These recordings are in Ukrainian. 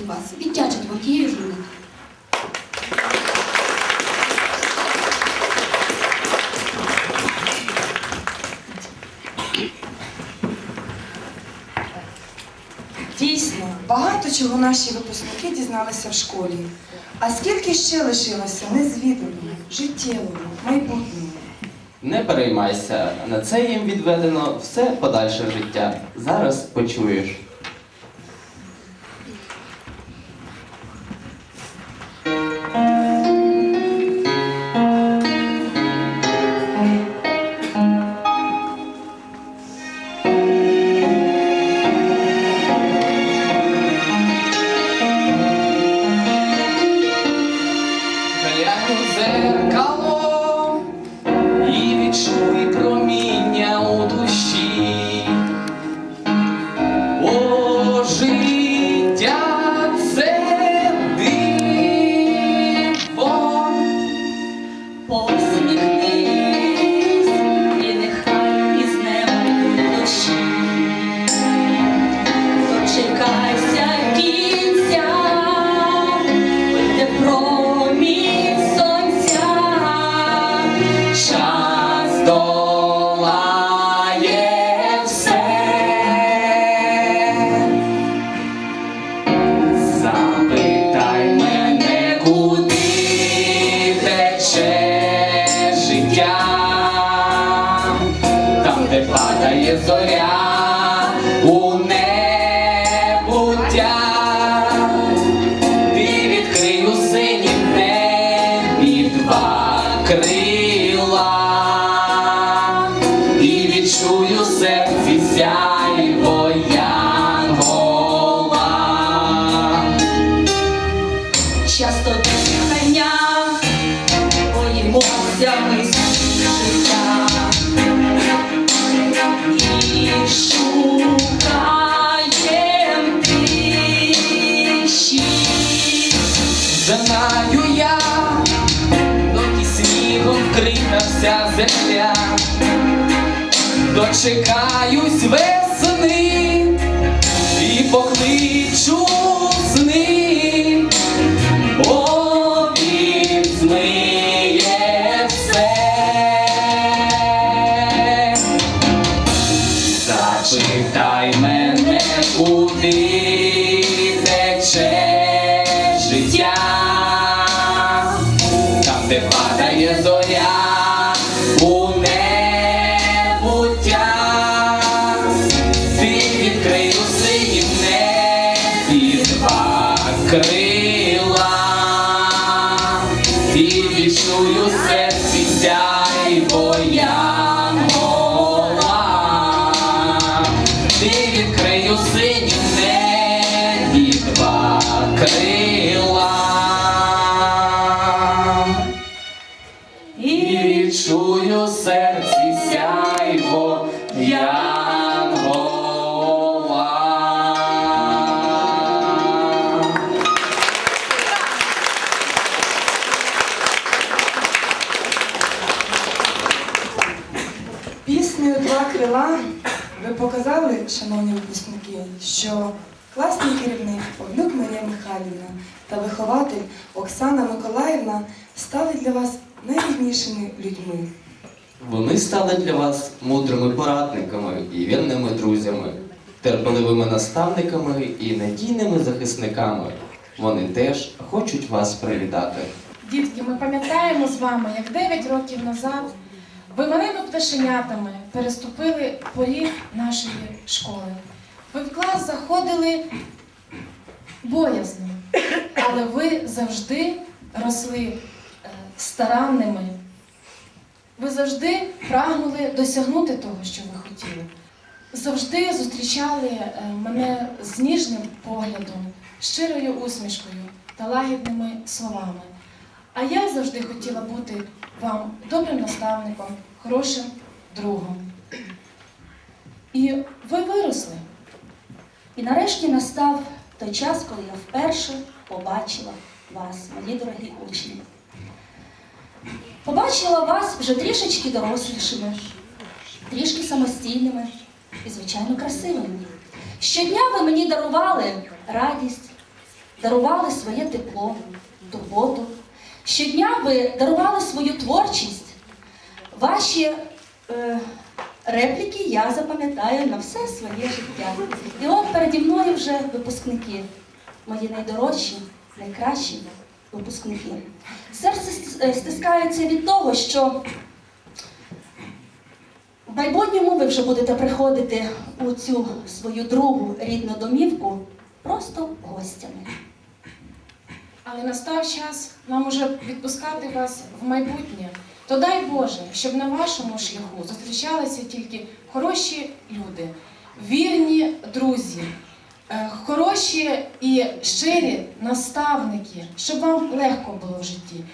привітати вас. Віддячить вам тією ж. Дійсно, багато чого наші випускники дізналися в школі. А скільки ще лишилося незвіданого, життєвого, майбутнього? Не переймайся, на це їм відведено все подальше життя. Зараз почуєш. Крила дочекаюсь. Весни відчую серці сяй, бо янгола. Ви показали, шановні випускники, що класний керівник Павлюк Марія Михайлівна та вихователь Оксана Миколаївна стали для вас найріднішими людьми. Вони стали для вас мудрими порадниками і вірними друзями, терпеливими наставниками і надійними захисниками. Вони теж хочуть вас привітати. Дітки, ми пам'ятаємо з вами, як 9 років назад ви малими пташенятами переступили поріг нашої школи. Ви в клас заходили боязно, але ви завжди росли е, старанними. Ви завжди прагнули досягнути того, що ви хотіли. Завжди зустрічали е, мене з ніжним поглядом, щирою усмішкою та лагідними словами. А я завжди хотіла бути вам добрим наставником, хорошим другом. І ви виросли. І нарешті настав той час, коли я вперше побачила вас, мої дорогі учні. Побачила вас вже трішечки дорослішими, трішки самостійними і, звичайно, красивими. Щодня ви мені дарували радість, дарували своє тепло, турботу. Щодня ви дарували свою творчість. Ваші е, репліки я запам'ятаю на все своє життя. І от переді мною вже випускники, мої найдорожчі, найкращі випускники. Серце е, стискається від того, що в майбутньому ви вже будете приходити у цю свою другу рідну домівку просто гостями. Але настав час нам уже відпускати вас в майбутнє. То дай Боже, щоб на вашому шляху зустрічалися тільки хороші люди, вірні друзі, е, хороші і щирі наставники, щоб вам легко було в житті.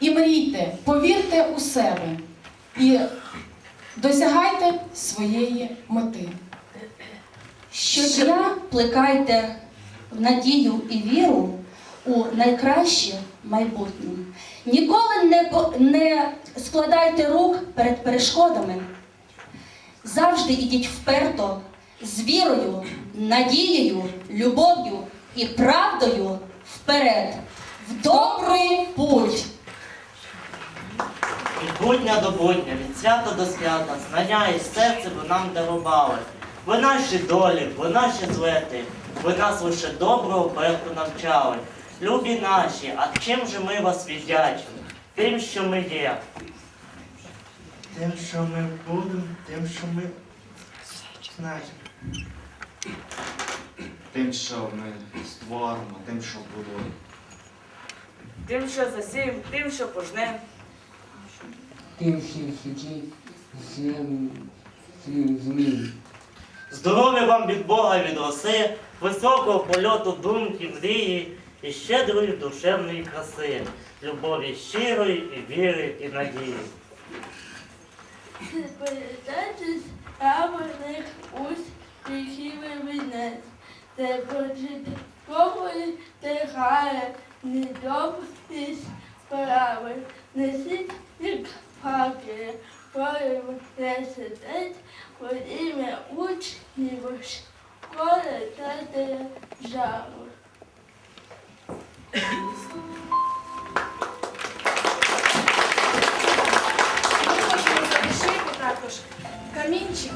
І мрійте, повірте у себе і досягайте своєї мети. Щодня плекайте надію і віру у найкраще майбутнє. Ніколи не, не складайте рук перед перешкодами. Завжди ідіть вперто з вірою, надією, любов'ю і правдою вперед, в добрий путь. Від будня до будня, від свята до свята, знання і серце ви нам дарували. Ви наші долі, ви наші злети, ви нас лише доброго берегу навчали. Любі наші, а чим же ми вас віддячимо? Тим, що ми є. Тим, що ми будемо, тим, що ми знаємо. Тим, що ми створимо, тим, що будуємо. Тим, що засіємо, тим, що пожнемо. тим, що землі. Здоров'я вам від Бога від роси, високого польоту думки, мрії і щедрої душевної краси, любові щирої і віри і надії. Передатись правильних успіхів і вінець, це початкової тягає недобрі справи. Несіть як факели, прояв університет, во ім'я учнів школи та держави. Ми хочемо залишити також камінчики,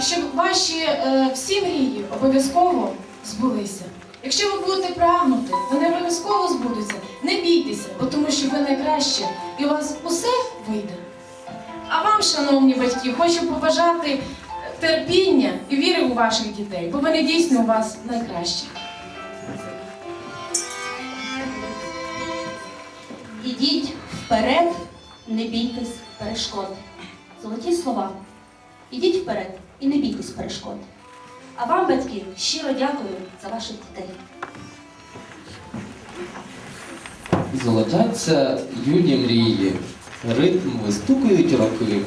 щоб ваші е, всі мрії обов'язково збулися. Якщо ви будете прагнути, вони обов'язково збудуться. Не бійтеся, бо тому що ви найкраще, і у вас усе вийде. А вам, шановні батьки, хочу побажати терпіння і віри у ваших дітей, бо вони дійсно у вас найкращі. Ідіть вперед, не бійтесь перешкод. Золоті слова. Ідіть вперед і не бійтесь перешкод. А вам, батьки, щиро дякую за ваших дітей. Золотяться юні мрії, ритм вистукують роки,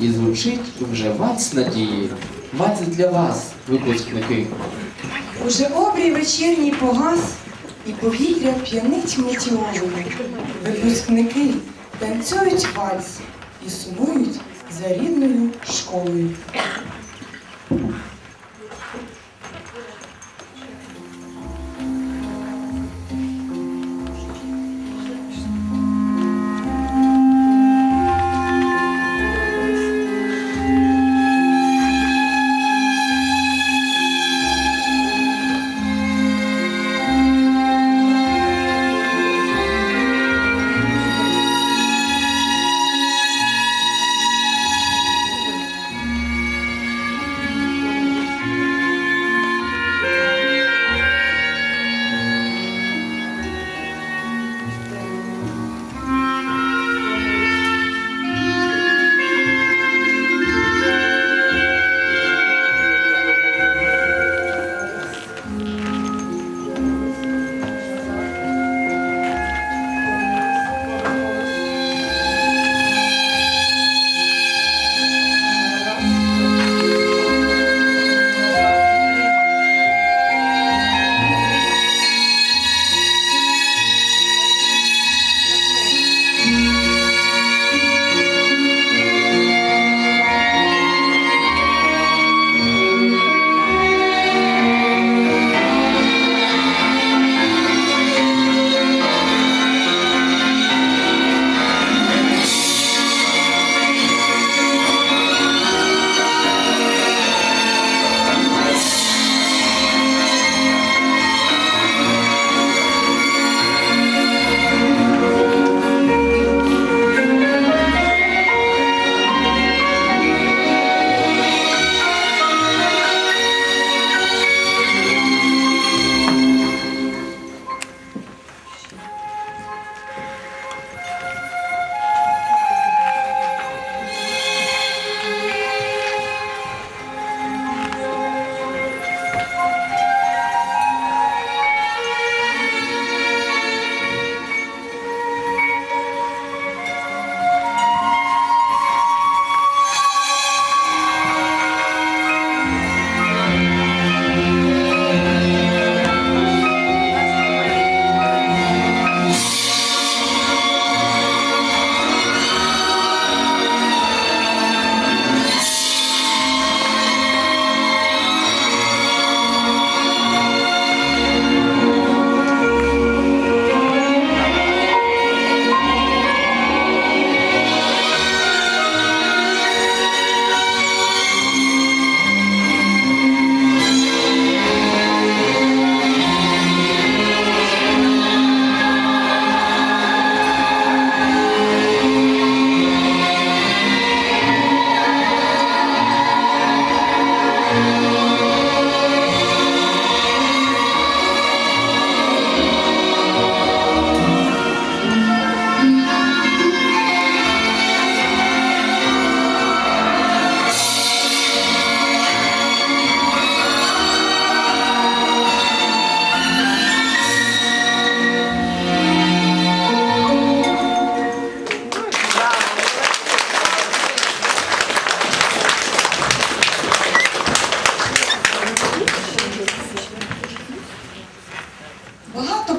і звучить вже вальс надії. Вальс для вас, випускники. Уже обрій вечірній погас, і повітря п'янить метіолами. Випускники танцюють вальс і сумують за рідною школою.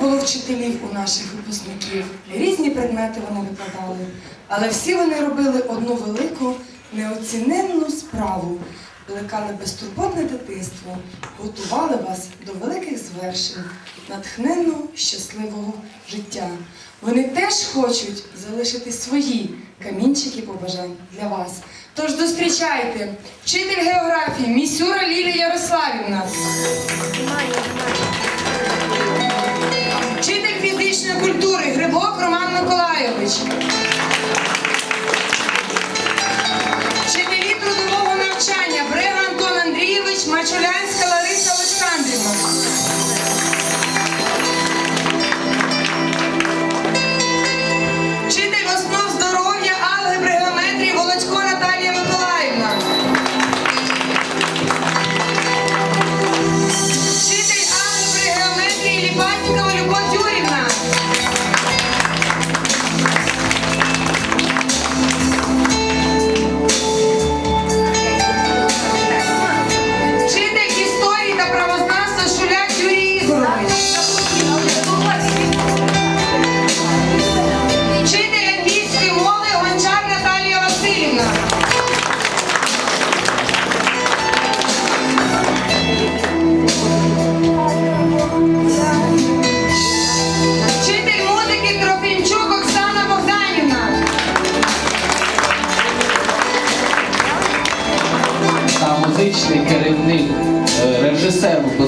Було вчителів у наших випускників, різні предмети вони викладали, але всі вони робили одну велику, неоціненну справу, плекали безтурботне дитинство, готували вас до великих звершень, натхненного щасливого життя. Вони теж хочуть залишити свої камінчики побажань для вас. Тож зустрічайте вчитель географії Місюра Лілія Ярославівна. Вчитель фізичної культури Грибок Роман Миколайович. 要不你们多换心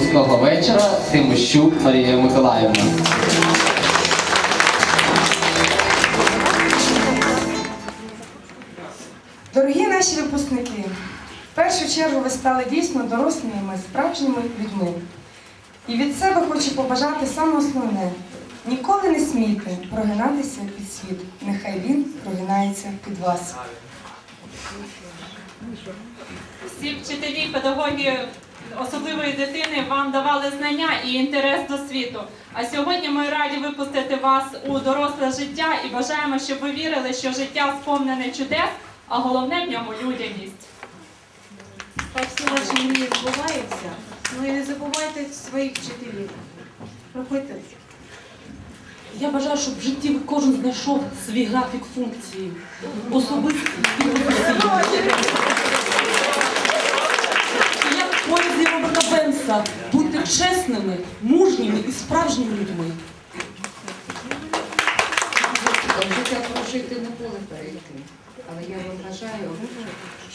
випускного вечора Тимощук Марія Миколаївна. Дорогі наші випускники, в першу чергу ви стали дійсно дорослими, справжніми людьми. І від себе хочу побажати саме основне. Ніколи не смійте прогинатися під світ. Нехай він прогинається під вас. Всі вчителі, педагоги особливої дитини вам давали знання і інтерес до світу. А сьогодні ми раді випустити вас у доросле життя і бажаємо, щоб ви вірили, що життя сповнене чудес, а головне в ньому людяність. Так всі ваші мрії збуваються, ну і не забувайте своїх вчителів. Проходьте. Я бажаю, щоб в житті кожен знайшов свій графік функції, особистий і професійний. І Як в поезії Бенса, будьте чесними, мужніми і справжніми людьми. Життя прожити не поле перейти, але я вам бажаю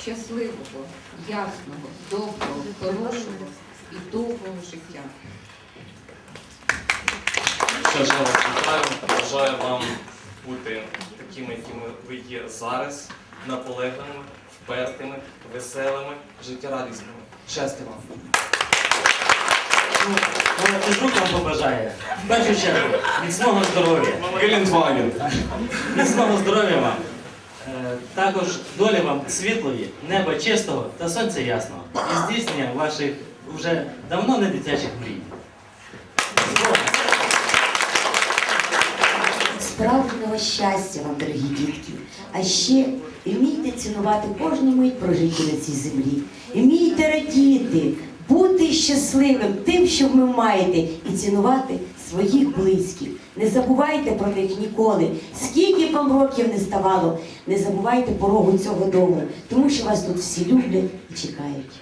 щасливого, ясного, доброго, хорошого і довгого життя. Що ж я вас вітаю, бажаю вам бути такими, якими ви є зараз, наполегливими, впертими, веселими, життєрадісними. Щастя вам! Молодежук вам побажає. В першу чергу, міцного здоров'я. Міцного здоров'я вам. Е, Також долі вам світлої, неба чистого та сонця ясного. І здійснення ваших вже давно не дитячих мрій. Справжнього щастя вам, дорогі дітки. А ще вмійте цінувати кожну мить прожиті на цій землі. Вмійте радіти, щасливим тим, що ви маєте, і цінувати своїх близьких. Не забувайте про них ніколи. Скільки вам років не ставало, не забувайте порогу цього дому, тому що вас тут всі люблять і чекають.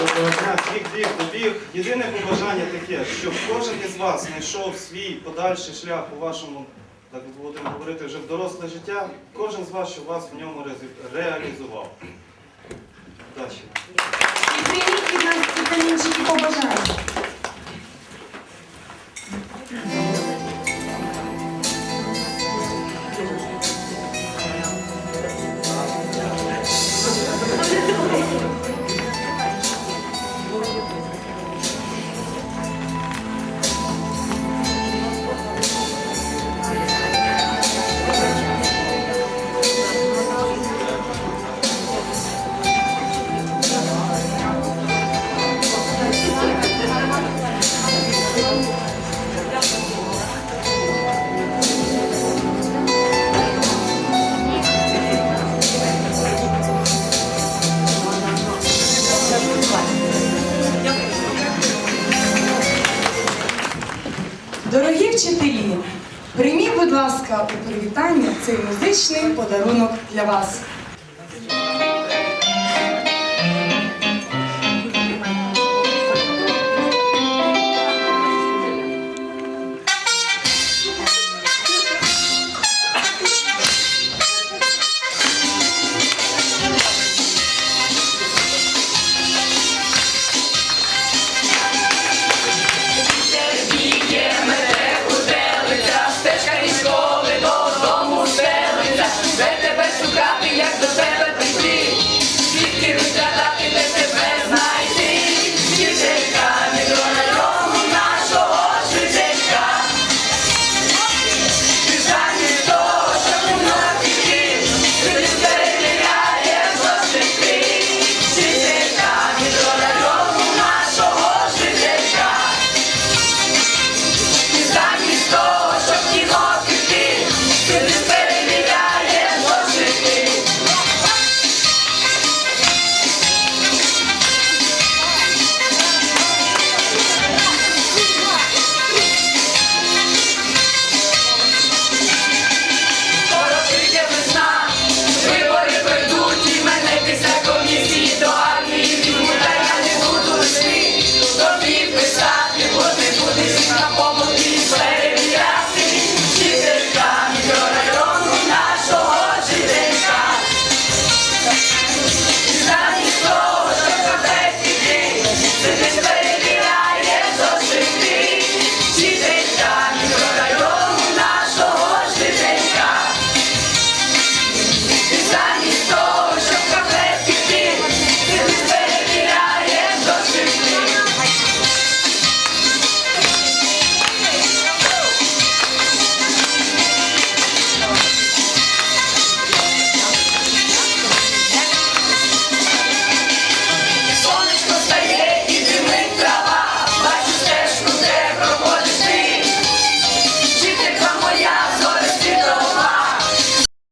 Доброго дня, біг, біг, добіг. Єдине побажання таке, щоб кожен із вас знайшов свій подальший шлях у вашому, так будемо говорити, вже в доросле життя. Кожен з вас, щоб вас в ньому реалізував. Удачі! І прийміть від нас ці камінчики вчителі, прийміть, будь ласка, у привітання цей музичний подарунок для вас.